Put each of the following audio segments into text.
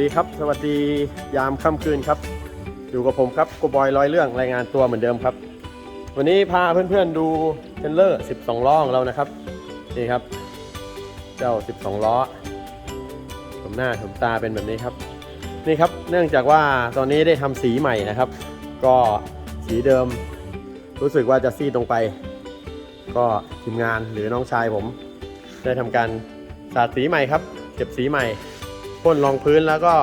สวัสดีครับ สวัสดียามค่ำคืนครับ อยู่กับผมครับกูบอยร้อยเรื่องรายงานตัวเหมือนเดิมครับ วันนี้พาเพื่อนๆดูเทรลเลอร์ 12 ล้อของเรานะครับนี่ครับ เจ้า 12 ล้อชมหน้าชมตาเป็นแบบนี้ครับ นี่ครับเนื่องจากว่าตอนนี้ได้ทำสีใหม่นะครับ ก็สีเดิม รู้สึกว่าจะซีดลงไป ก็ทีมงานหรือน้องชายผม ได้ทำการสาดสีใหม่ครับ เก็บสีใหม่ พ่นรองพื้นแล้วก็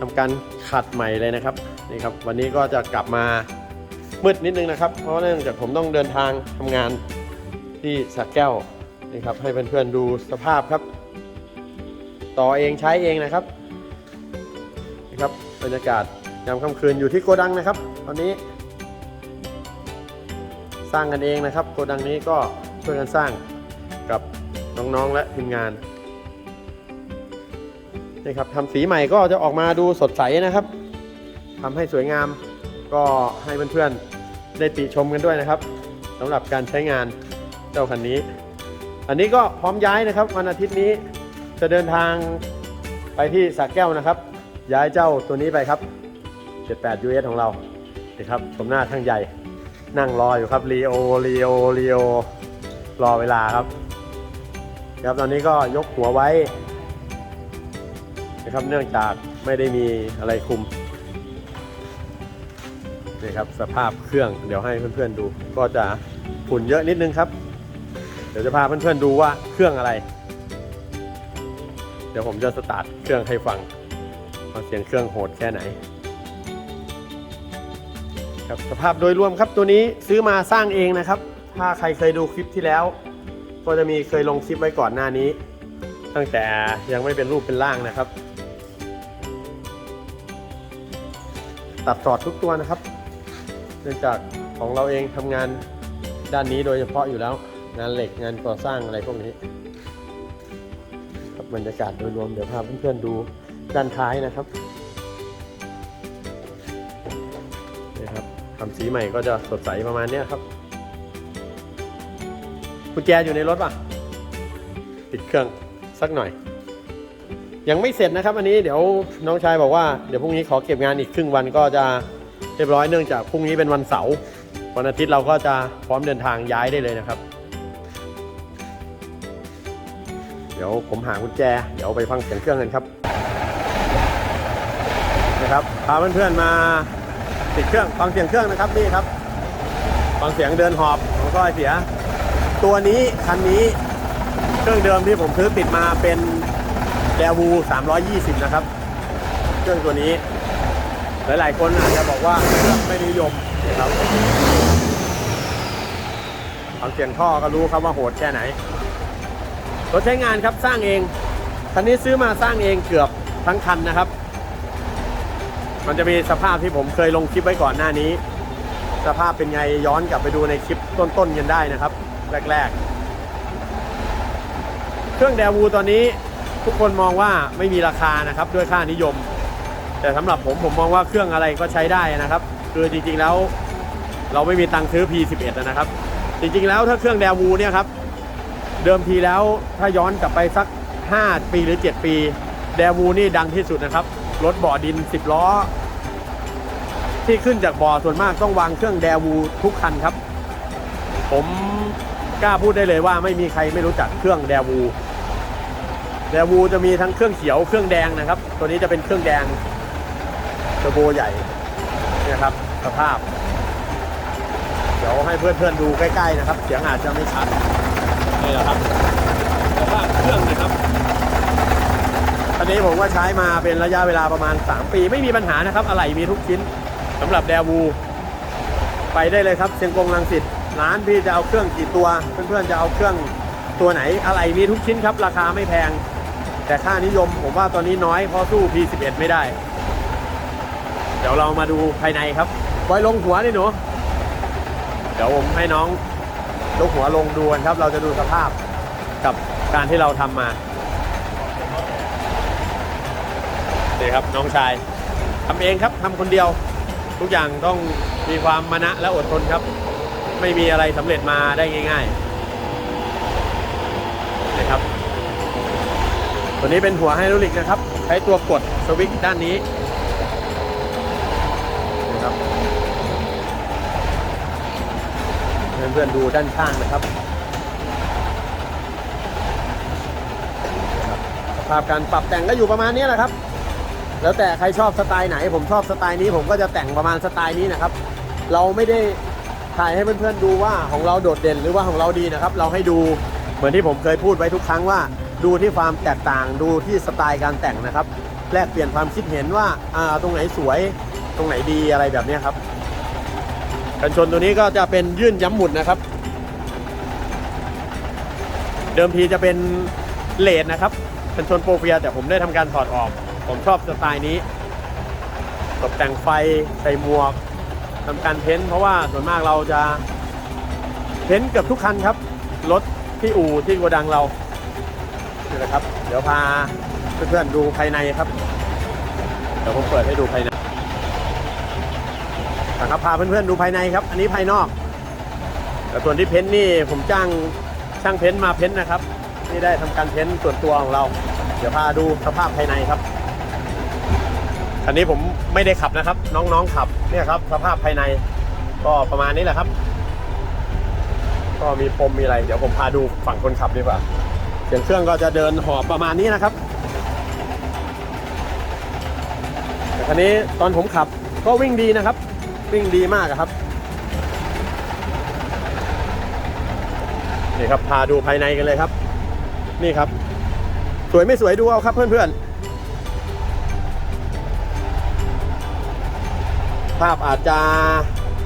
ทำการขัดใหม่เลยนะครับนี่ครับ วันนี้ก็จะกลับมามืดนิดนึงนะครับ เพราะเนื่องจากผมต้องเดินทางทำงานที่สักแก้วนี่ครับให้เพื่อนๆดูสภาพครับ ต่อเองใช้เองนะครับนี่ครับบรรยากาศยามค่ำคืนอยู่ที่โกดังนะครับ ตอนนี้ สร้างกันเองนะครับ โกดังนี้ก็ช่วยกันสร้างกับน้องๆและทีมงาน นี่ครับทำสีใหม่ก็จะออกมาดูสดใสนะครับทำให้สวยงามก็ให้เพื่อนๆได้ติชมกันด้วยนะครับสำหรับการใช้งานเจ้าคันนี้ อันนี้ก็พร้อมย้ายนะครับ วันอาทิตย์นี้จะเดินทางไปที่สักแก้วนะครับ ย้ายเจ้าตัวนี้ไปครับ 78 US ของเรานี่ครับชมหน้าข้งใหญ่ นั่งรออยู่ครับรีโอรีโอรีโอรอเวลาครับ ครับตอนนี้ก็ยกหัวไว้ นะครับเนื่องจากไม่ได้มีอะไรคุมนี่ครับสภาพเครื่องเดี๋ยวให้เพื่อนๆดู ก็จะฝุ่นเยอะนิดนึงครับ เดี๋ยวจะพาเพื่อนๆดูว่าเครื่องอะไร เดี๋ยวผมจะสตาร์ทเครื่องให้ฟังว่าเสียงเครื่องโหดแค่ไหนครับสภาพโดยรวมครับตัวนี้ซื้อมาสร้างเองนะครับ ถ้าใครเคยดูคลิปที่แล้ว ก็จะมีเคยลงคลิปไว้ก่อนหน้านี้ ตั้งแต่ยังไม่เป็นรูปเป็นร่างนะครับ ตัดสอดทุกตัวนะครับ เนื่องจากของเราเองทำงานด้านนี้โดยเฉพาะอยู่แล้ว งานเหล็กงานก่อสร้างอะไรพวกนี้ครับบรรยากาศโดยรวมเดี๋ยวพาเพื่อนๆดูด้านท้ายนะครับนี่ครับทำสีใหม่ก็จะสดใสประมาณนี้ครับกุญแจอยู่ในรถป่ะปิดเครื่องสักหน่อย ยังไม่เสร็จนะครับ อันนี้เดี๋ยวน้องชายบอกว่าเดี๋ยวพรุ่งนี้ขอเก็บงานอีกครึ่งวันก็จะเรียบร้อยเนื่องจากพรุ่งนี้เป็นวันเสาร์วันอาทิตย์เราก็จะพร้อมเดินทางย้ายได้เลยนะครับ เดี๋ยวผมหากุญแจ เดี๋ยวไปฟังเสียงเครื่องกันครับนะครับพาเพื่อนๆมาติดเครื่องฟังเสียงเครื่องนะครับนี่ครับฟังเสียงเดินหอบของก้อยเสีย ตัวนี้คันนี้เครื่องเดิมที่ผมซื้อติดมาเป็น แดวู320 นะครับ เครื่องตัวนี้ หลายๆ คนอาจจะบอกว่าเครื่องไม่นิยมนะครับฟังเสียงท่อก็รู้ครับว่าโหดแค่ไหนรถใช้งานครับสร้างเอง คันนี้ซื้อมาสร้างเองเกือบทั้งคันนะครับ มันจะมีสภาพที่ผมเคยลงคลิปไว้ก่อนหน้านี้ สภาพเป็นไงย้อนกลับไปดูในคลิปต้นๆกันได้นะครับ แรก ๆ เครื่องแดวูตอนนี้ ทุกคนมองว่าไม่มีราคานะครับด้วยค่านิยม แต่สำหรับผมผมมองว่าเครื่องอะไรก็ใช้ได้นะครับ คือจริงๆแล้วเราไม่มีตังค์ซื้อ P11 นะครับ จริงๆแล้วถ้าเครื่องแดวูเนี่ยครับเดิมทีแล้วถ้าย้อนกลับไปสัก 5 ปีหรือ 7 ปี แดวูนี่ดังที่สุดนะครับรถบ่อดิน 10 ล้อ ที่ขึ้นจากบ่อส่วนมากต้องวางเครื่องแดวูทุกคันครับ ผมกล้าพูดได้เลยว่าไม่มีใครไม่รู้จักเครื่องแดวู แดวูจะมีทั้งเครื่องเขียวเครื่องแดงนะครับ ตัวนี้จะเป็นเครื่องแดงเทอร์โบใหญ่นี่ยครับสภาพ เดี๋ยวให้เพื่อนๆดูใกล้ๆนะครับ เสียงอาจจะไม่ชัดนี่แหละครับสภาพเครื่องนะครับอันนี้ผมก็ใช้มาเป็นระยะเวลาประมาณ 3 ปี ไม่มีปัญหานะครับอะไหล่มีทุกชิ้นสำหรับแดวูไปได้เลยครับเชียงกงลังสิตร้านพี่จะเอาเครื่องกี่ตัว เพื่อนๆจะเอาเครื่องตัวไหนอะไหล่มีทุกชิ้นครับ ราคาไม่แพง แต่ค่านิยมผมว่าตอนนี้น้อยเพราะสู้ P11 ไม่ได้ เดี๋ยวเรามาดูภายในครับไว้ลงหัวนี่หนู เดี๋ยวผมให้น้องยกหัวลงดูกันครับ เราจะดูสภาพกับการที่เราทำมานี่ครับน้องชายทำเองครับทำคนเดียว ทุกอย่างต้องมีความมานะและอดทนครับ ไม่มีอะไรสำเร็จมาได้ง่าย ๆนี่ครับ ตัวนี้เป็นหัวไฮดรอลิกนะครับ ใช้ตัวกดสวิตช์ด้านนี้นะครับเพื่อนๆดูด้านข้างนะครับสภาพการปรับแต่งก็อยู่ประมาณนี้แหละครับ แล้วแต่ใครชอบสไตล์ไหน ผมชอบสไตล์นี้ ผมก็จะแต่งประมาณสไตล์นี้นะครับ เราไม่ได้ถ่ายให้เพื่อนๆดูว่าของเราโดดเด่นหรือว่าของเราดีนะครับ เราให้ดูเหมือนที่ผมเคยพูดไว้ทุกครั้งว่า ดูที่ความแตกต่างดูที่สไตล์การแต่งนะครับ แลกเปลี่ยนความคิดเห็นว่าอ่าตรงไหนสวยตรงไหนดีอะไรแบบนี้ครับ กันชนตัวนี้ก็จะเป็นยื่นย้ำหมุนนะครับ เดิมทีจะเป็นเลดนะครับกันชนโปรเฟียแต่ผมได้ทำการถอดออก ผมชอบสไตล์นี้ ตกแต่งไฟใส่หมวกทำการเพ้นท์เพราะว่าส่วนมากเราจะเพ้นท์เกือบทุกคันครับรถที่อู่ที่โกดังเรา นี่แหละครับ เดี๋ยวพาเพื่อนๆดูภายในครับ เดี๋ยวผมเปิดให้ดูภายในนะครับพาเพื่อนๆดูภายในครับ อันนี้ภายนอก แต่ส่วนที่เพ้นท์นี่ผมจ้างช่างเพ้นท์มาเพ้นท์นะครับนี่ได้ทำการเพ้นท์ส่วนตัวของเรา เดี๋ยวพาดูสภาพภายในครับอันนี้ผมไม่ได้ขับนะครับ น้องๆขับเนี่ยครับ สภาพภายใน ก็ประมาณนี้แหละครับ ก็มีพรมมีอะไร เดี๋ยวผมพาดูฝั่งคนขับดีกว่า สียงเครื่องก็จะเดินหอบประมาณนี้นะครับ แต่คันนี้ตอนผมขับก็วิ่งดีนะครับ วิ่งดีมากครับนี่ครับพาดูภายในกันเลยครับ นี่ครับ สวยไม่สวยดูเอาครับเพื่อนๆ ภาพอาจจะ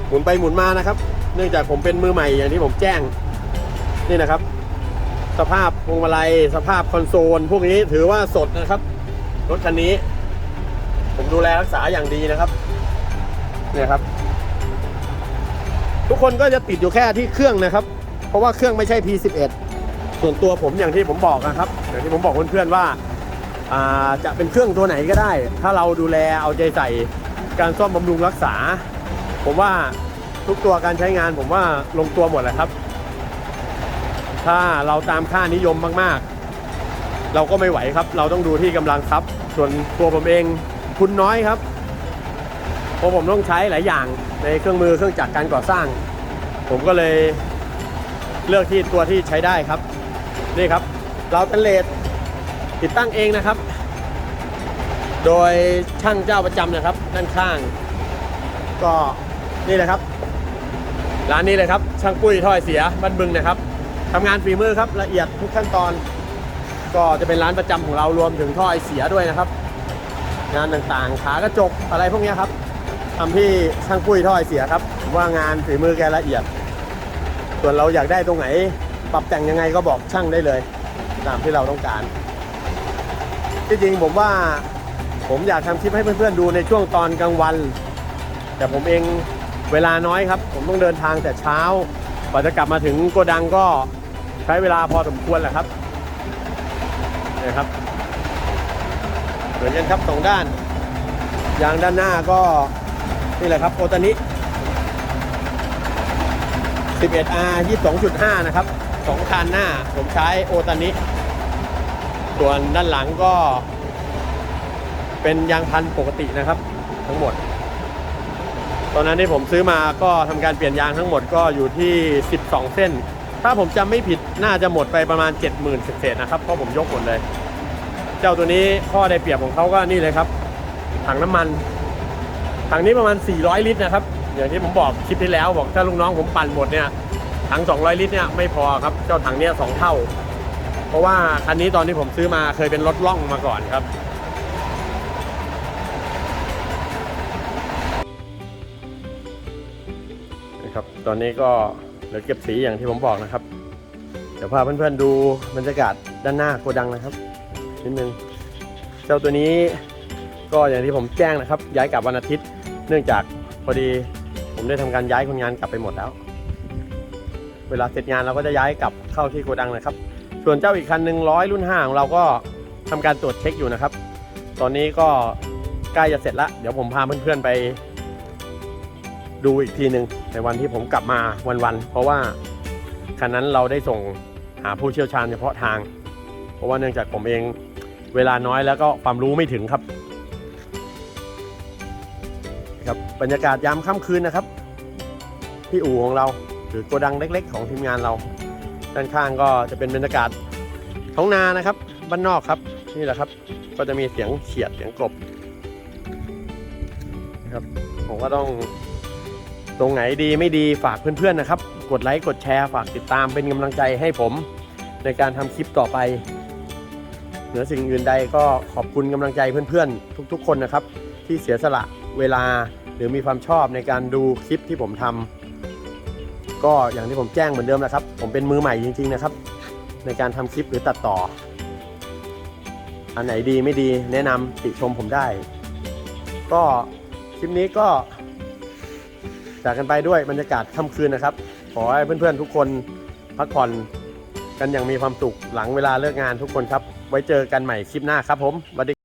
หมุนไปหมุนมานะครับ เนื่องจากผมเป็นมือใหม่อย่างที่ผมแจ้ง นี่นะครับ สภาพพวงมาลัย สภาพคอนโซล พวกนี้ถือว่าสดนะครับ รถคันนี้ ผมดูแลรักษาอย่างดีนะครับ เนี่ยครับ ทุกคนก็จะติดอยู่แค่ที่เครื่องนะครับ เพราะว่าเครื่องไม่ใช่ P11 ส่วนตัวผมอย่างที่ผมบอกนะครับอย่างที่ผมบอกเพื่อนๆว่าอ่าจะเป็นเครื่องตัวไหนก็ได้ ถ้าเราดูแลเอาใจใส่การซ่อมบำรุงรักษา ผมว่าทุกตัวการใช้งานผมว่าลงตัวหมดแหละครับ ถ้าเราตามค่านิยมมากๆ เราก็ไม่ไหวครับ เราต้องดูที่กำลังทรัพย์ ส่วนตัวผมเองทุนน้อยครับเพราะผมต้องใช้หลายอย่างในเครื่องมือเครื่องจักรการก่อสร้าง ผมก็เลยเลือกที่ตัวที่ใช้ได้ครับ นี่ครับ เราตันเลดติดตั้งเองนะครับ โดยช่างเจ้าประจำนะครับ ด้านข้าง ก็นี่เลยครับ ร้านนี้เลยครับ ช่างปุ้ยถ้อยเสียบ้านบึงนะครับ ทำงานฝีมือครับละเอียดทุกขั้นตอน ก็จะเป็นร้านประจำของเรารวมถึงท่อไอเสียด้วยนะครับ งานต่างๆขากระจกอะไรพวกนี้ครับทำที่ช่างปุ้ยท่อไอเสียครับว่างานฝีมือแกละเอียด ส่วนเราอยากได้ตรงไหน ปรับแต่งยังไงก็บอกช่างได้เลย ตามที่เราต้องการที่จริงผมว่าผมอยากทำคลิปให้เพื่อนๆดูในช่วงตอนกลางวัน แต่ผมเองเวลาน้อยครับ ผมต้องเดินทางแต่เช้า กว่าจะกลับมาถึงโกดังก็ใช้เวลาพอสมควรแหละครับนี่ครับเหมือนกันครับสองด้าน ยางด้านหน้าก็นี่แหละครับโอตานิ 11R 22.5 นะครับสองคันหน้าผมใช้โอตานิ ส่วนด้านหลังก็ เป็นยางพันปกตินะครับ ทั้งหมด ตอนนั้นที่ผมซื้อมาก็ทำการเปลี่ยนยางทั้งหมดก็อยู่ที่ 12 เส้น ถ้าผมจำไม่ผิดน่าจะหมดไปประมาณ 70,000เศษนะครับเพราะผมยกหมดเลย เจ้าตัวนี้ข้อได้เปรียบของเขาก็นี่เลยครับถังน้ำมันถังนี้ประมาณ 400 ลิตรนะครับอย่างที่ผมบอกคลิปที่แล้วบอกถ้าลูกน้องผมปั่นหมดเนี่ยถัง 200 ลิตรเนี่ยไม่พอครับเจ้าถังเนี่ยสองเท่า เพราะว่าคันนี้ตอนที่ผมซื้อมาเคยเป็นรถล่องมาก่อนครับ ตอนนี้ก็เหลือเก็บสีอย่างที่ผมบอกนะครับ เดี๋ยวพาเพื่อนๆดูบรรยากาศด้านหน้าโกดังนะครับนิดนึงเจ้าตัวนี้ก็อย่างที่ผมแจ้งนะครับ ย้ายกลับวันอาทิตย์ เนื่องจากพอดีผมได้ทำการย้ายคนงานกลับไปหมดแล้ว เวลาเสร็จงานเราก็จะย้ายกลับเข้าที่โกดังนะครับ ส่วนเจ้าอีกคันหนึ่งร้อยรุ่นห้าของเราก็ทำการตรวจเช็คอยู่นะครับ ตอนนี้ก็ใกล้จะเสร็จล้วเดี๋ยวผมพาเพื่อนๆไป ดูอีกทีหนึ่งในวันที่ผมกลับมาวันๆเพราะว่าคันนั้นเราได้ส่งหาผู้เชี่ยวชาญเฉพาะทาง เพราะว่าเนื่องจากผมเองเวลาน้อยแล้วก็ความรู้ไม่ถึงครับ ครับบรรยากาศยามค่ำคืนนะครับ ที่อู่ของเราหรือโกดังเล็ก ๆ ของทีมงานเรา ด้านข้างก็จะเป็นบรรยากาศท้องนานะครับบ้านนอกครับนี่แหละครับ ก็จะมีเสียงเขียดเสียงกบครับผมก็ต้อง ตรงไหนดีไม่ดีฝากเพื่อนๆนะครับ กดไลค์กดแชร์ฝากติดตามเป็นกำลังใจให้ผม ในการทำคลิปต่อไปเหนือสิ่งอื่นใดก็ขอบคุณกำลังใจเพื่อนๆ ทุกๆ คนนะครับ ที่เสียสละเวลาหรือมีความชอบในการดูคลิปที่ผมทำก็อย่างที่ผมแจ้งเหมือนเดิมนะครับ ผมเป็นมือใหม่จริงๆนะครับ ในการทำคลิปหรือตัดต่อ อันไหนดีไม่ดีแนะนำติชมผมได้ ก็คลิปนี้ก็ จากกันไปด้วยบรรยากาศค่ำคืนนะครับ ขอให้เพื่อนๆทุกคนพักผ่อนกันอย่างมีความสุขหลังเวลาเลิกงานทุกคนครับ ไว้เจอกันใหม่คลิปหน้าครับผมสวัสดี